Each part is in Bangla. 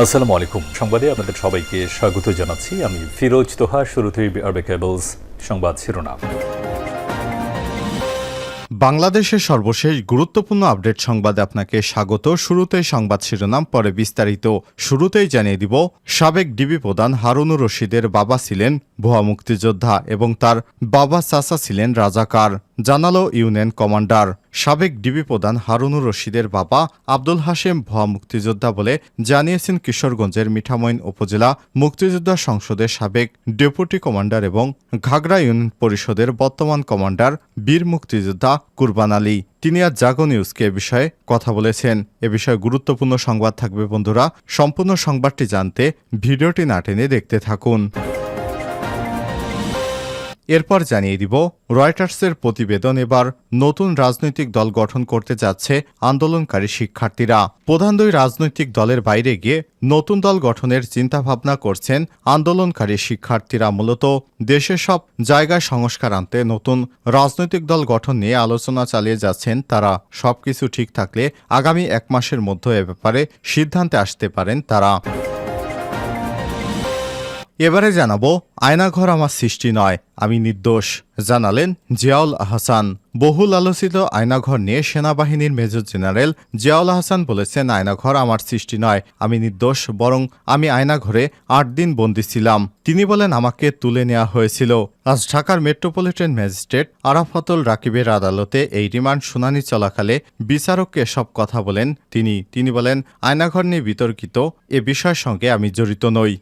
আসসালামু আলাইকুম। সংবাদে আপনাদের সবাইকে স্বাগত জানাচ্ছি। আমি ফিরোজ তোহা, শুরুতেই আরবে কেবলস সংবাদ শিরোনাম। বাংলাদেশের সর্বশেষ গুরুত্বপূর্ণ আপডেট সংবাদে আপনাকে স্বাগত। শুরুতে সংবাদ শিরোনাম, পরে বিস্তারিত। শুরুতেই জানিয়ে দিব, সাবেক ডিবি প্রধান হারুনুর রশিদের বাবা ছিলেন ভুয়া মুক্তিযোদ্ধা এবং তার বাবা চাচা ছিলেন রাজাকার। জানালো ইউনিয়ন কমান্ডার। সাবেক ডিবি প্রধান হারুনুর রশিদের বাবা আব্দুল হাশেম ভুয়া মুক্তিযোদ্ধা বলে জানিয়েছেন কিশোরগঞ্জের মিঠামইন উপজেলা মুক্তিযোদ্ধা সংসদের সাবেক ডেপুটি কমান্ডার এবং ঘাগড়া ইউনিয়ন পরিষদের বর্তমান কমান্ডার বীর মুক্তিযোদ্ধা কুরবান আলী। তিনি আজ জাগো নিউজকে এ বিষয়ে কথা বলেছেন। এ বিষয়ে গুরুত্বপূর্ণ সংবাদ থাকবে বন্ধুরা। সম্পূর্ণ সংবাদটি জানতে ভিডিওটি না টেনে দেখতে থাকুন। এরপর জানিয়ে দিব, রয়টার্সের প্রতিবেদন এবার নতুন রাজনৈতিক দল গঠন করতে যাচ্ছে আন্দোলনকারী শিক্ষার্থীরা। প্রধান দুই রাজনৈতিক দলের বাইরে গিয়ে নতুন দল গঠনের চিন্তাভাবনা করছেন আন্দোলনকারী শিক্ষার্থীরা। মূলত দেশের সব জায়গায় সংস্কার আনতে নতুন রাজনৈতিক দল গঠন নিয়ে আলোচনা চালিয়ে যাচ্ছেন তারা। সবকিছু ঠিক থাকলে আগামী এক মাসের মধ্যে এ ব্যাপারে সিদ্ধান্তে আসতে পারেন তারা। এবারে জানাব, আয়নাঘর আমার সৃষ্টি নয়, আমি নির্দোষ, জানালেন জিয়াউল আহসান। বহুল আলোচিত আয়নাঘর নিয়ে সেনাবাহিনীর মেজর জেনারেল জিয়াউল আহসান বলেছেন, আয়নাঘর আমার সৃষ্টি নয়, আমি নির্দোষ, বরং আমি আয়নাঘরে আট দিন বন্দী ছিলাম। তিনি বলেন, আমাকে তুলে নেওয়া হয়েছিল। আজ ঢাকার মেট্রোপলিটন ম্যাজিস্ট্রেট আরাফাতুল রাকিবের আদালতে এই রিমান্ড শুনানি চলাকালে বিচারককে সব কথা বলেন তিনি। তিনি বলেন, আয়নাঘর নিয়ে বিতর্কিত, এ বিষয়ের সঙ্গে আমি জড়িত নই।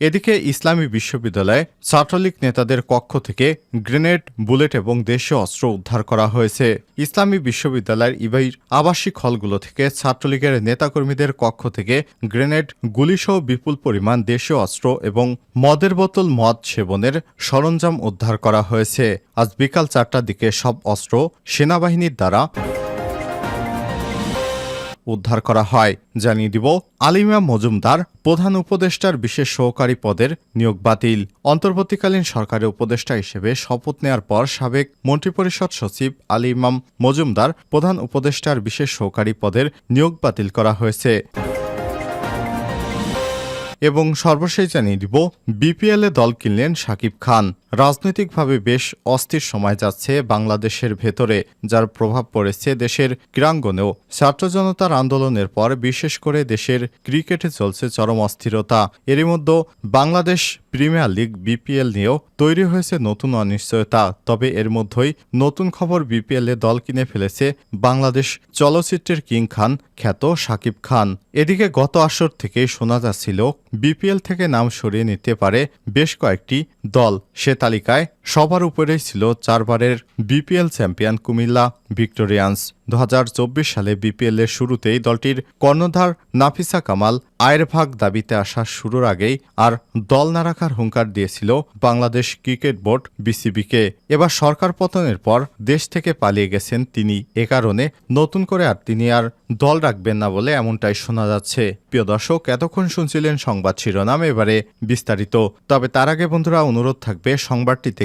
এদিকে ইসলামী বিশ্ববিদ্যালয়ে ছাত্রলীগ নেতাদের কক্ষ থেকে গ্রেনেড, বুলেট এবং দেশীয় অস্ত্র উদ্ধার করা হয়েছে। ইসলামী বিশ্ববিদ্যালয়ের ইবাইর আবাসিক হলগুলো থেকে ছাত্রলীগের নেতাকর্মীদের কক্ষ থেকে গ্রেনেড, গুলিসহ বিপুল পরিমাণ দেশীয় অস্ত্র এবং মদের বোতল মদ সেবনের সরঞ্জাম উদ্ধার করা হয়েছে। আজ বিকাল চারটার দিকে সব অস্ত্র সেনাবাহিনীর দ্বারা উদ্ধার করা হয়। জানিয়ে দিব, আলিমা মজুমদার প্রধান উপদেষ্টার বিশেষ সহকারী পদের নিয়োগ বাতিল। অন্তর্বর্তীকালীন সরকারের উপদেষ্টা হিসেবে শপথ নেয়ার পর সাবেক মন্ত্রিপরিষদ সচিব আলী ইমাম মজুমদার প্রধান উপদেষ্টার বিশেষ সহকারী পদের নিয়োগ বাতিল করা হয়েছে। এবং সর্বশেষ জানিয়ে দিব, বিপিএলে দল কিনলেন শাকিব খান। রাজনৈতিকভাবে বেশ অস্থির সময় যাচ্ছে বাংলাদেশের ভেতরে, যার প্রভাব পড়েছে দেশের ক্রীড়াঙ্গনেও। ছাত্র জনতার আন্দোলনের পর বিশেষ করে দেশের ক্রিকেটে চলছে চরম অস্থিরতা। এরই মধ্যে বাংলাদেশ প্রিমিয়ার লিগ বিপিএল নিয়েও তৈরি হয়েছে নতুন অনিশ্চয়তা। তবে এর মধ্যেই নতুন খবর বিপিএলে দল কিনে ফেলেছে বাংলাদেশ চলচ্চিত্রের কিং খান, খ্যাত শাকিব খান। এদিকে গত আসর থেকে শোনা যাচ্ছিল, বিপিএল থেকে নাম সরিয়ে নিতে পারে বেশ কয়েকটি দল। সে তালিকায় সবার উপরেই ছিল চারবারের বিপিএল চ্যাম্পিয়ন কুমিল্লা ভিক্টোরিয়ান্স। দু হাজার চব্বিশ সালে বিপিএল এর শুরুতেই দলটির কর্ণধার নাফিসা কামাল আয়ের ভাগ দাবিতে আসা শুরুর আগেই আর দল না রাখার হুঙ্কার দিয়েছিল বাংলাদেশ ক্রিকেট বোর্ড বিসিবিকে। এবার সরকার পতনের পর দেশ থেকে পালিয়ে গেছেন তিনি। এ কারণে নতুন করে আর তিনি আর দল রাখবেন না বলে এমনটাই শোনা যাচ্ছে। প্রিয় দর্শক, এতক্ষণ শুনছিলেন সংবাদ শিরোনাম, এবারে বিস্তারিত। তবে তার আগে বন্ধুরা, অনুরোধ থাকবে সংবাদটিতে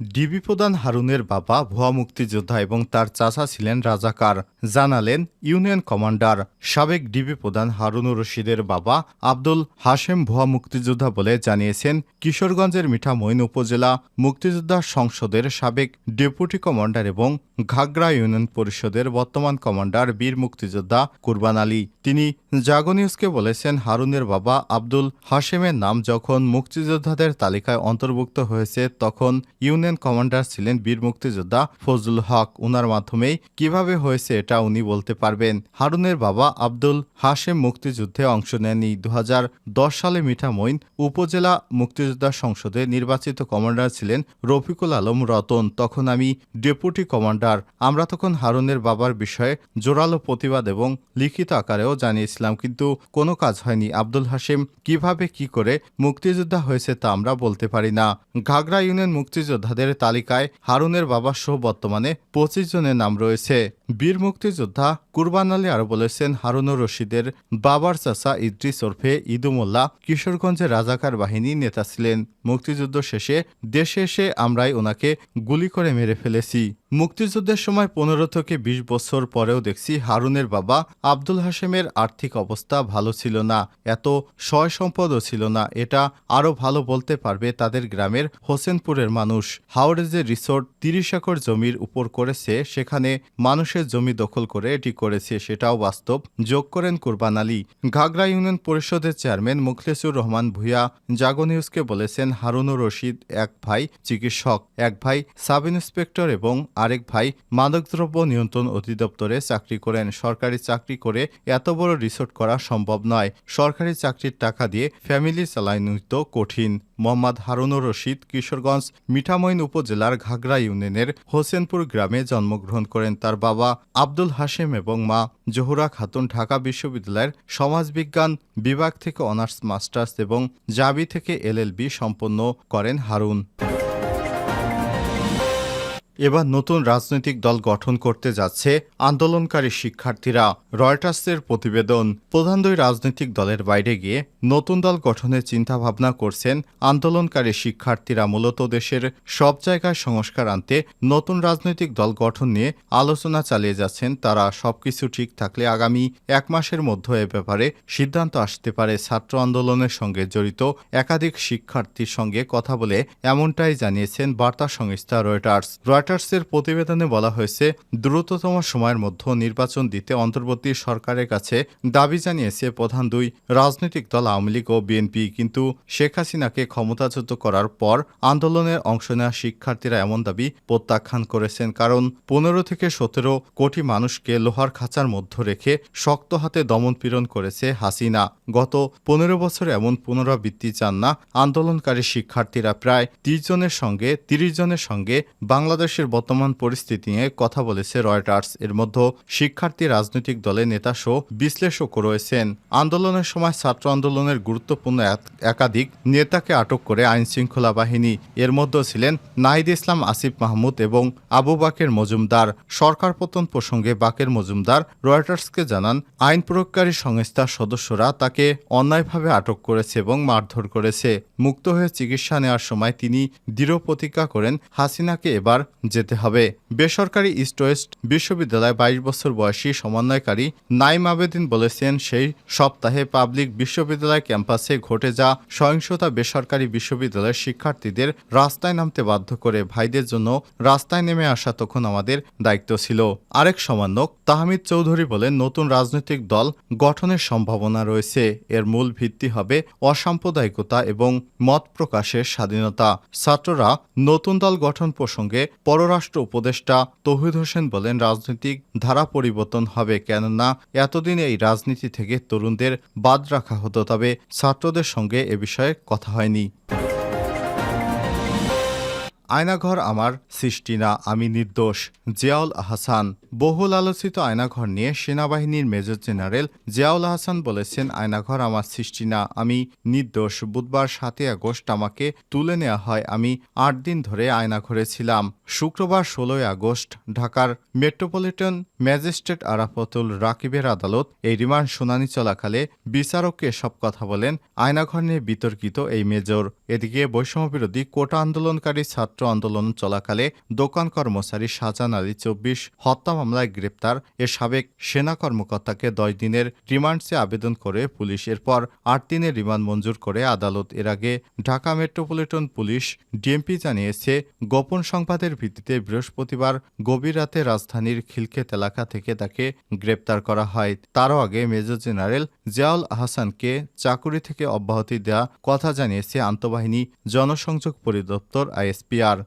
ডিবি প্রধান হারুনের বাবা, ভুয়া মুক্তিযোদ্ধা এবং তার চাচা ছিলেন রাজাকার। জানালেন ইউনিয়ন কমান্ডার। সাবেক ডিবি প্রধান হারুনুর রশিদের বাবা আব্দুল হাশেম ভুয়া মুক্তিযোদ্ধা বলে জানিয়েছেন কিশোরগঞ্জের মিঠামইন উপজেলা মুক্তিযোদ্ধা সংসদের সাবেক ডেপুটি কমান্ডার এবং ঘাগড়া ইউনিয়ন পরিষদের বর্তমান কমান্ডার বীর মুক্তিযোদ্ধা কুরবান আলী। তিনি জাগো নিউজকে বলেছেন, হারুনের বাবা আব্দুল হাশেমের নাম যখন মুক্তিযোদ্ধাদের তালিকায় অন্তর্ভুক্ত হয়েছে, তখন ইউনিয়ন কমান্ডার ছিলেন বীর মুক্তিযোদ্ধা ফজলুল হক। উনার মাধ্যমেই কীভাবে হয়েছে এটা উনি বলতে পারবেন। হারুনের বাবা আব্দুল হাশেম মুক্তিযুদ্ধে অংশ নেননি। দু হাজার দশ সালে মিঠামইন উপজেলা মুক্তিযোদ্ধা সংসদে নির্বাচিত কমান্ডার ছিলেন রফিকুল আলম রতন। তখন আমি ডেপুটি কমান্ডার। আমরা তখন হারুনের বাবার বিষয়ে জোরালো প্রতিবাদ এবং লিখিত আকারেও জানিয়েছিলাম, কিন্তু কোনো কাজ হয়নি। আব্দুল হাশেম কীভাবে কি করে মুক্তিযোদ্ধা হয়েছে তা আমরা বলতে পারি না। ঘাগড়া ইউনিয়ন মুক্তিযোদ্ধাদের তালিকায় হারুনের বাবাসহ বর্তমানে পঁচিশ জনের নাম রয়েছে। বীর মুক্তিযোদ্ধা কুরবান আলী আরও বলেছেন হারুনুর রশিদের বাবার চাচা ইদ্রিস ওরফে ইদুমোল্লা কিশোরগঞ্জের রাজাকার বাহিনী নেতা ছিলেন। মুক্তিযুদ্ধ শেষে দেশে এসে আমরাই ওনাকে গুলি করে মেরে ফেলেছি। মুক্তিযুদ্ধের সময় পনেরো থেকে বিশ বছর পরেও দেখছি হারুনের বাবা আব্দুল হাশেমের আর্থিক অবস্থা ভালো ছিল না, এত সয় সম্পদও ছিল না। এটা আরও ভালো বলতে পারবে তাদের গ্রামের হোসেনপুরের মানুষ। হাওড়ে যে রিসোর্ট তিরিশ একর জমির উপর করেছে, সেখানে মানুষের জমি দখল করে এটি করেছে, সেটাও বাস্তব। যোগ করেন কুরবান আলী। ঘাগড়া ইউনিয়ন পরিষদের চেয়ারম্যান মুখলেসুর রহমান ভুইয়া জাগো নিউজকে বলেছেন হারুনুর রশিদ এক ভাই চিকিৎসক, এক ভাই সাব ইন্সপেক্টর এবং আরেক ভাই মাদকদ্রব্য নিয়ন্ত্রণ অধিদপ্তরে চাকরি করেন। সরকারি চাকরি করে এত বড় রিসোর্ট করা সম্ভব নয়। সরকারি চাকরির টাকা দিয়ে ফ্যামিলি চালানো তো কঠিন। মোহাম্মদ হারুনুর রশিদ কিশোরগঞ্জ মিঠামইন উপজেলার ঘাগড়া ইউনিয়নের হোসেনপুর গ্রামে জন্মগ্রহণ করেন তার বাবা আব্দুল হাশেম এবং মা জহুরা খাতুন ঢাকা বিশ্ববিদ্যালয়ের সমাজবিজ্ঞান বিভাগ থেকে অনার্স মাস্টার্স এবং জাবি থেকে এলএলবি সম্পন্ন করেন হারুন। এবার নতুন রাজনৈতিক দল গঠন করতে যাচ্ছে আন্দোলনকারী শিক্ষার্থীরা। রয়টার্সের প্রতিবেদন, প্রধান দুই রাজনৈতিক দলের বাইরে গিয়ে নতুন দল গঠনের চিন্তাভাবনা করছেন আন্দোলনকারী শিক্ষার্থীরা, মূলত দেশের সব জায়গায় সংস্কার আনতে নতুন রাজনৈতিক দল গঠন নিয়ে আলোচনা চালিয়ে যাচ্ছেন তারা। সবকিছু ঠিক থাকলে আগামী এক মাসের মধ্যে এ ব্যাপারে সিদ্ধান্ত আসতে পারে। ছাত্র আন্দোলনের সঙ্গে জড়িত একাধিক শিক্ষার্থীর সঙ্গে কথা বলে এমনটাই জানিয়েছেন বার্তা সংস্থা রয়টার্স। রয়টার্সের প্রতিবেদনে বলা হয়েছে, দ্রুততম সময়ের মধ্যে নির্বাচন দিতে অন্তর্বর্তী সরকারের কাছে দাবি জানিয়েছে প্রধান দুই রাজনৈতিক দল আওয়ামী লীগ ও বিএনপি। কিন্তু শেখ হাসিনাকে ক্ষমতাচ্যুত করার পর আন্দোলনের অংশ নেওয়া শিক্ষার্থীরা এমন দাবি প্রত্যাখ্যান করেছেন। কারণ পনেরো থেকে সতেরো কোটি মানুষকে লোহার খাঁচার মধ্যে রেখে শক্ত হাতে দমন পীড়ন করেছে হাসিনা। গত পনেরো বছর এমন পুনরাবৃত্তি চান না আন্দোলনকারী শিক্ষার্থীরা। প্রায় তিরিশ জনের সঙ্গে, তিরিশ জনের সঙ্গে বাংলাদেশের বর্তমান পরিস্থিতি নিয়ে কথা বলেছে রয়টার্স। এর মধ্যে শিক্ষার্থী, রাজনৈতিক দলের নেতা সহ বিশ্লেষকও রয়েছেন। আন্দোলনের সময় ছাত্র আন্দোলনের গুরুত্বপূর্ণ একাধিক নেতাকে আটক করে আইন শৃঙ্খলা বাহিনী। এর মধ্যে ছিলেন নাহিদ ইসলাম, আসিফ মাহমুদ এবং আবু বাকের মজুমদার। সরকার পতন প্রসঙ্গে বাকের মজুমদার রয়টার্সকে জানান, আইন প্রয়োগকারী সংস্থার সদস্যরা তাকে অন্যায়ভাবে আটক করেছে এবং মারধর করেছে। মুক্ত হয়ে চিকিৎসা নেওয়ার সময় তিনি দৃঢ় প্রতিজ্ঞা করেন, হাসিনাকে এবার যেতে হবে। বেসরকারি ইস্ট ওয়েস্ট বিশ্ববিদ্যালয় বাইশ বছর বয়সী সমন্বয়কারী নাইম আবেদিন বলেছেন, সেই সপ্তাহে পাবলিক বিশ্ববিদ্যালয় ক্যাম্পাসে ঘটে যা সহিংসতা বেসরকারি বিশ্ববিদ্যালয়ের শিক্ষার্থীদের রাস্তায় নামতে বাধ্য করে। ভাইদের জন্য রাস্তায় নেমে আসা তখন আমাদের দায়িত্ব ছিল। আরেক সমন্বয়ক তাহমিদ চৌধুরী বলেন, নতুন রাজনৈতিক দল গঠনের সম্ভাবনা রয়েছে। এর মূল ভিত্তি হবে অসাম্প্রদায়িকতা এবং মত প্রকাশের স্বাধীনতা। ছাত্ররা নতুন দল গঠন প্রসঙ্গে পররাষ্ট্র উপদেষ্টা তৌহিদ হোসেন বলেন, রাজনৈতিক ধারা পরিবর্তন হবে কেননা এতদিন এই রাজনীতি থেকে তরুণদের বাদ রাখা হতো, তবে ছাত্রদের সঙ্গে এ বিষয়ে কথা হয়নি। আয়নাঘর আমার সৃষ্টি না, আমি নির্দোষ। জিয়াউল আহসান বহুল আলোচিত আয়নাঘর নিয়ে সেনাবাহিনীর মেজর জেনারেল জিয়াউল আহসান বলেছেন, আয়নাঘর আমার সৃষ্টি না, আমি নির্দোষ। বুধবার সাতই আগস্ট আমাকে তুলে নেওয়া হয়। আমি আট দিন ধরে আয়নাঘরে ছিলাম। শুক্রবার ষোলোই আগস্ট ঢাকার মেট্রোপলিটন ম্যাজিস্ট্রেট আরাফতুল রাকিবের আদালত এই রিমান্ড শুনানি চলাকালে বিচারককে সব কথা বলেন। আয়নাঘর নিয়ে বিতর্কিত এই মেজর। এদিকে বৈষম্যবিরোধী কোটা আন্দোলনকারী ছাত্র আন্দোলন চলাকালে দোকান কর্মচারী শাহজাহান আলী চব্বিশ হত্যা মামলায় গ্রেপ্তার এ সাবেক সেনা কর্মকর্তাকে দশ দিনের রিমান্ডসে আবেদন করে পুলিশ। এরপর আট দিনের রিমান্ড মঞ্জুর করে আদালত এর আগে ঢাকা মেট্রোপলিটন পুলিশ ডিএমপি জানিয়েছে, গোপন সংবাদের ভিত্তিতে বৃহস্পতিবার গভীর রাতে রাজধানীর খিলক্ষেত এলাকা থেকে তাকে গ্রেপ্তার করা হয়। তারও আগে মেজর জেনারেল জিয়াউল আহসানকে চাকুরি থেকে অব্যাহতি দেওয়া কথা জানিয়েছে আন্তঃবাহিনী জনসংযোগ পরিদপ্তর আইএসপিআর। Jahre